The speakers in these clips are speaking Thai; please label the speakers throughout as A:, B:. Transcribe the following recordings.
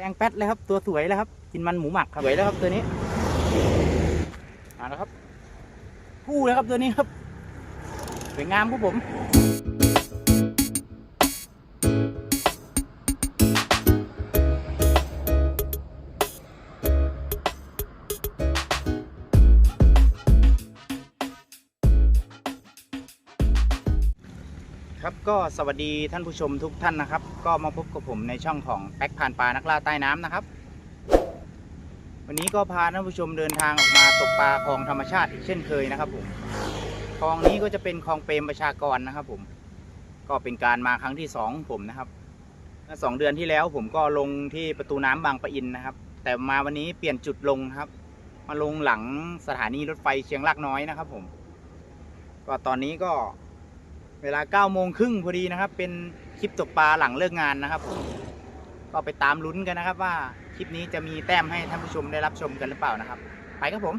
A: แดงแป๊ดเลยครับ ตัวสวยแล้วครับ กินมันหมูหมักครับสวยแล้วครับตัวนี้มาแล้วครับคู่เลยครับตัวนี้ครับสวยงามครับผม ก็สวัสดีท่านผู้ชมทุกท่านนะครับ ก็มาพบกับผมในช่องของแป๊กผ่านปลานักล่าใต้น้ำนะครับ วันนี้ก็พาท่านผู้ชมเดินทางออกมาตกปลาคลองธรรมชาติอีกเช่นเคยนะครับผมคลองนี้ก็จะเป็นคลองเปรมประชากรนะครับ ผม ก็เป็นการมาครั้งที่สองผมนะครับเมื่อสองเดือนที่แล้วผมก็ลงที่ประตูน้ำบางปะอินนะครับ แต่มาวันนี้เปลี่ยนจุดลงครับ มาลงหลังสถานีรถไฟเชียงรากน้อยนะครับ ผม ก็ตอนนี้ก็ เวลา9โมงครึ่งพอดีนะครับ เป็นคลิปตกปลาหลังเลิกงานนะครับ ก็ไปตามลุ้นกันนะครับว่าคลิปนี้จะมีแต้มให้ท่านผู้ชมได้รับชมกันหรือเปล่านะครับ ไปครับผม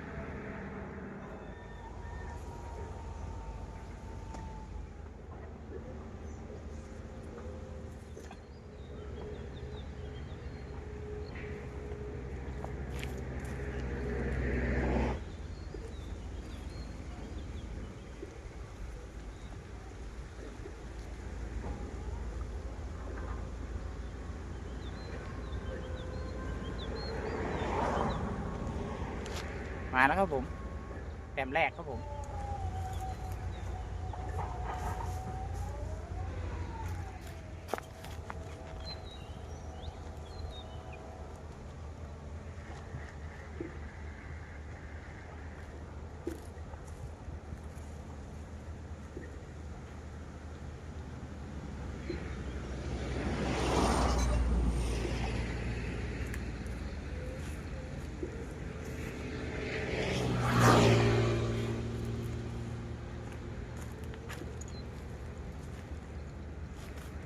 A: มาแล้วครับผมแต้มแรกครับผม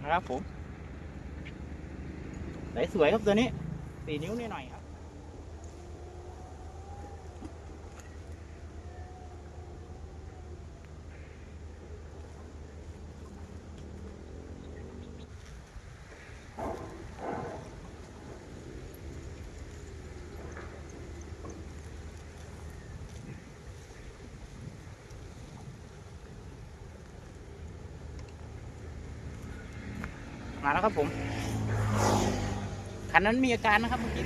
A: นะครับผมไหนสวยครับตัวนี้สี่นิ้วนิดหน่อยครับ มาแล้วครับผมคันนั้นมีอาการนะครับเมื่อกี้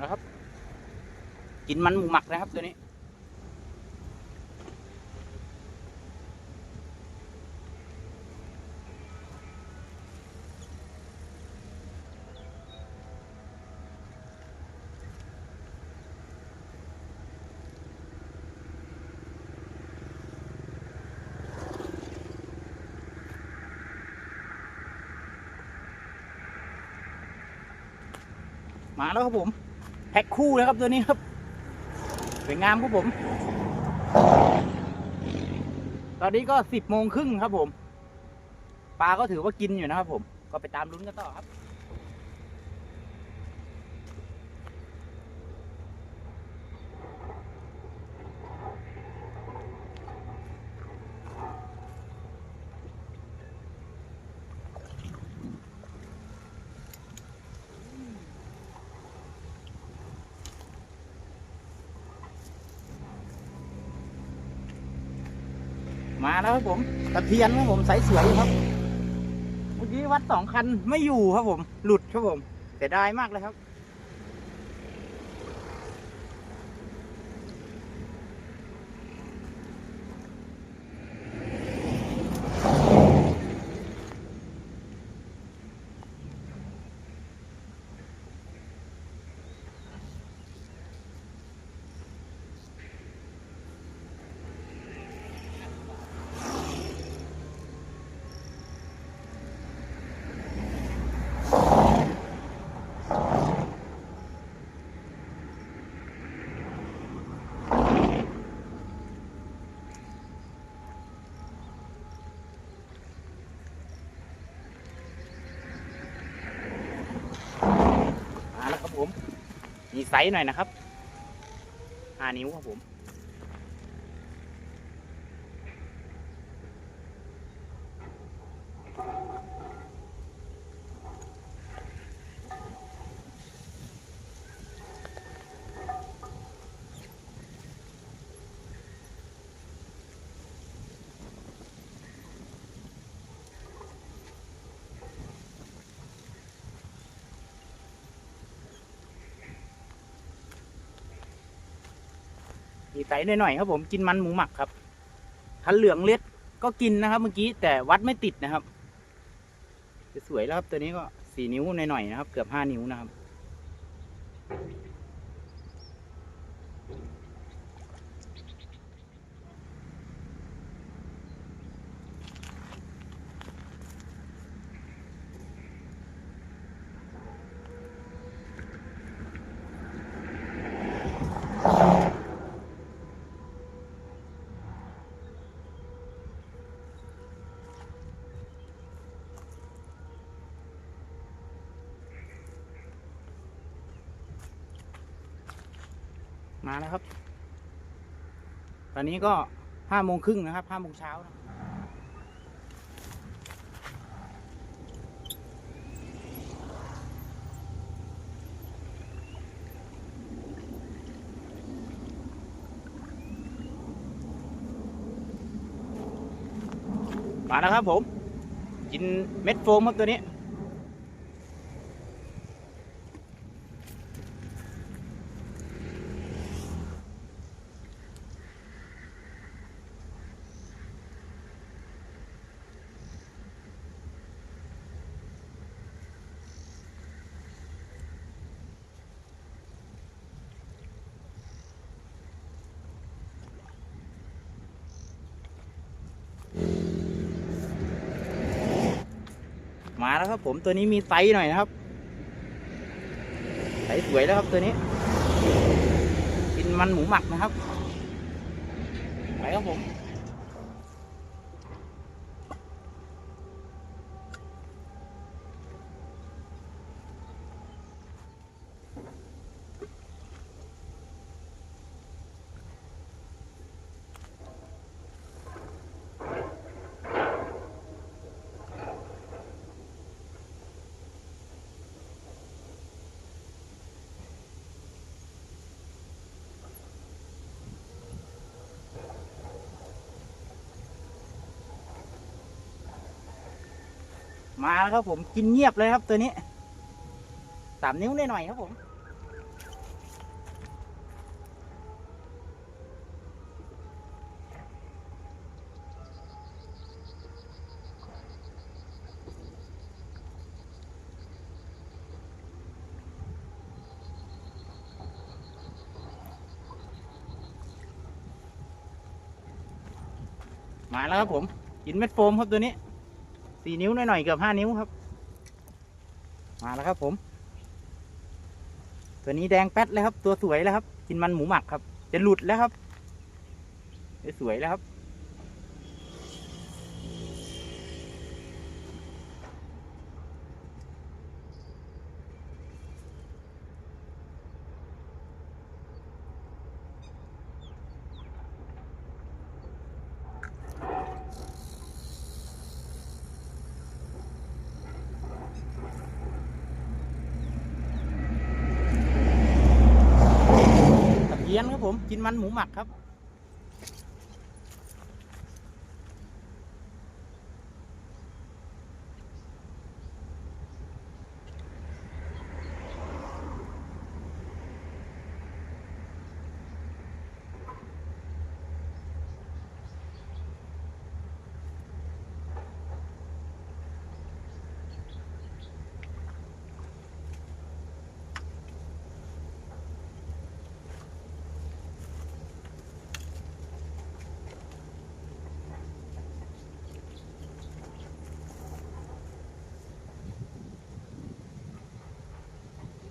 A: แล้วครับ กินมันหมูหมักนะครับตัวนี้ มาแล้วครับผม พ็คคู่เลยครับตัวนี้ครับสวยงามครับผม ตอนนี้ก็สิบโมงครึ่งครับผม ปลาก็ถือว่ากินอยู่นะครับผม ก็ไปตามลุ้นกันต่อครับ มาแล้วครับผมตะเพียนครับผมสายสวยครับเมื่อกี้วัดสองคันไม่อยู่ครับผม หลุดครับผมเสียดายมากเลยครับ ม ไซส์หน่อยนะครับห้านิ้วครับผม มีไซส์หน่อยๆครับผมกินมันหมูหมักครับคันเหลืองเล็ดก็กินนะครับ เมื่อกี้แต่วัดไม่ติดนะครับจะสวยแล้วครับตัวนี้ก็สี่นิ้วหน่อยๆนะครับ เกือบห้านิ้วนะครับ มาแล้วครับ ตอนนี้ก็ห้าโมงครึ่งนะครับห้าโมงเช้านะมาแล้วครับผม กินเม็ดโฟมครับตัวนี้ มาแล้วครับผมตัวนี้มีไซส์หน่อยนะครับไซส์สวยแล้วครับตัวนี้ กินมันหมูหมักนะครับไปครับผม มาแล้วครับผมกินเงียบเลยครับตัวนี้สามนิ้วหน่อยๆครับผมมาแล้วครับผมกินเม็ดโฟมครับตัวนี้ สี่นิ้วหน่อยๆเกือบห้านิ้วครับ มาแล้วครับผม ตัวนี้แดงแป๊ดเลยครับ ตัวสวยแล้วครับ กินมันหมูหมักครับ จะหลุดแล้วครับจะสวยแล้วครับ ตะเพียนครับ ผมกินมันหมูหมักครับ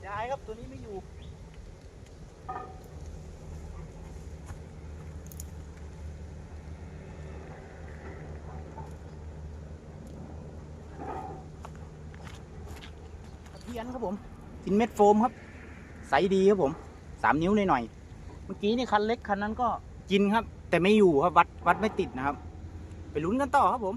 A: ได้ครับตัวนี้ไม่อยู่ เพียนครับผมกินเม็ดโฟมครับ ใสดีครับผมสามนิ้วหน่อยๆเมื่อกี้นี่คันเล็กคันนั้นก็กินครับ แต่ไม่อยู่ครับวัดวัดไม่ติดนะครับ ไปลุ้นกันต่อครับผม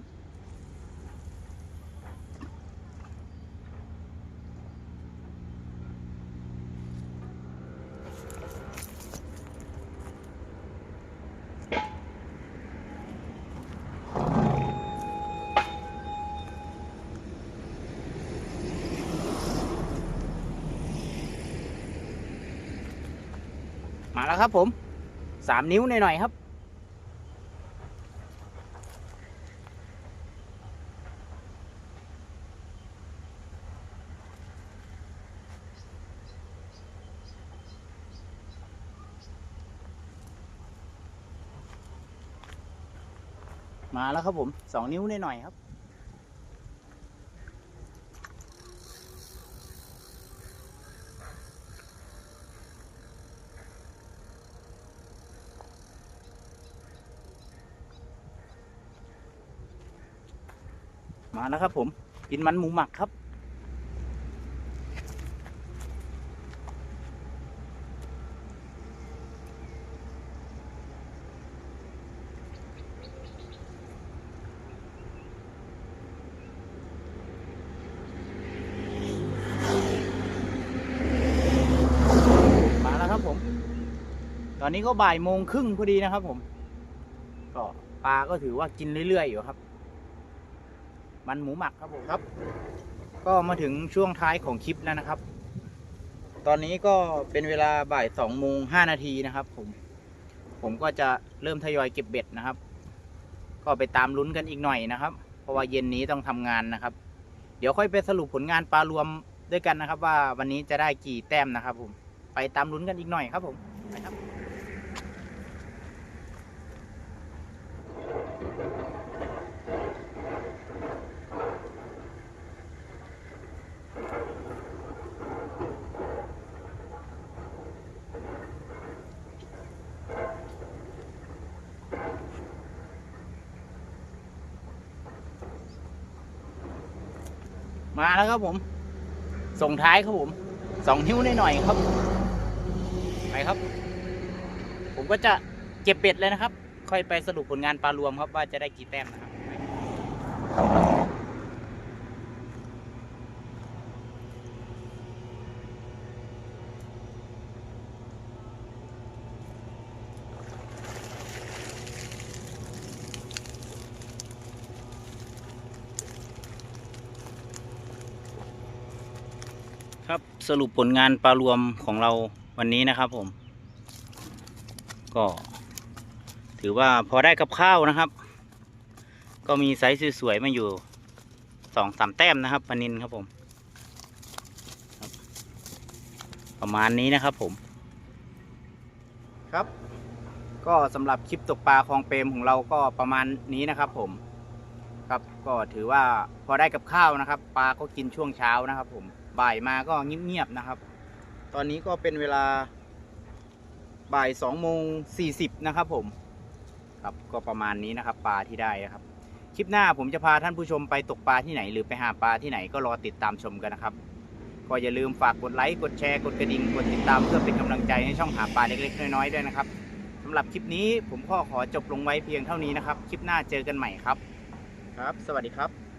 A: มาแล้วครับผมสามนิ้วหน่อยๆครับ มาแล้วครับผมสองนิ้วหน่อยๆครับ มาแล้วครับผมกินมันหมูหมักครับ มาแล้วครับผม ตอนนี้ก็บ่ายโมงครึ่งพอดีนะครับผม ก็ปลาก็ถือว่ากินเรื่อยๆอยู่ครับ มันหมูหมักครับผมครับ ก็มาถึงช่วงท้ายของคลิปแล้วนะครับ ตอนนี้ก็เป็นเวลาบ่ายสองโมงห้านาทีนะครับ ผม ผมก็จะเริ่มทยอยเก็บเบ็ดนะครับ ก็ไปตามลุ้นกันอีกหน่อยนะครับ เพราะว่าเย็นนี้ต้องทำงานนะครับ เดี๋ยวค่อยไปสรุปผลงานปลารวมด้วยกันนะครับ ว่าวันนี้จะได้กี่แต้มนะครับ ผม ไปตามลุ้นกันอีกหน่อยครับ ผมไปครับ มาแล้วครับผม ส่งท้ายครับผมสองนิ้วหน่อยๆครับ ไปครับ ผมก็จะเก็บเป็ดเลยนะครับ ค่อยไปสรุปผลงานปลารวมครับว่าจะได้กี่แต้มนะครับ สรุปผลงานปลารวมของเราวันนี้นะครับผม ก็ ถือว่าพอได้กับข้าวนะครับ ก็มีไซส์สวยๆมาอยู่สองสามแต้มนะครับปลานินครับผม ประมาณนี้นะครับผม ครับ ก็สำหรับคลิปตกปลาคลองเปรมของเราก็ประมาณนี้นะครับผมครับก็ถือว่าพอได้กับข้าวนะครับ ปลาก็กินช่วงเช้านะครับผม บ่ายมาก็เงียบๆนะครับ ตอนนี้ก็เป็นเวลาบ่ายสองโมงสี่สิบนะครับผม ครับก็ประมาณนี้นะครับ ปลาที่ได้นะครับ คลิปหน้าผมจะพาท่านผู้ชมไปตกปลาที่ไหน หรือไปหาปลาที่ไหนก็รอติดตามชมกันนะครับ ก็อย่าลืมฝากกดไลค์กดแชร์กดกระดิ่งกดติดตามเพื่อเป็นกำลังใจให้ช่องหาปลาเล็กๆน้อยๆด้วยนะครับสำหรับคลิปนี้ผมก็ขอจบลงไว้เพียงเท่านี้นะครับ คลิปหน้าเจอกันใหม่ครับ ครับ สวัสดีครับ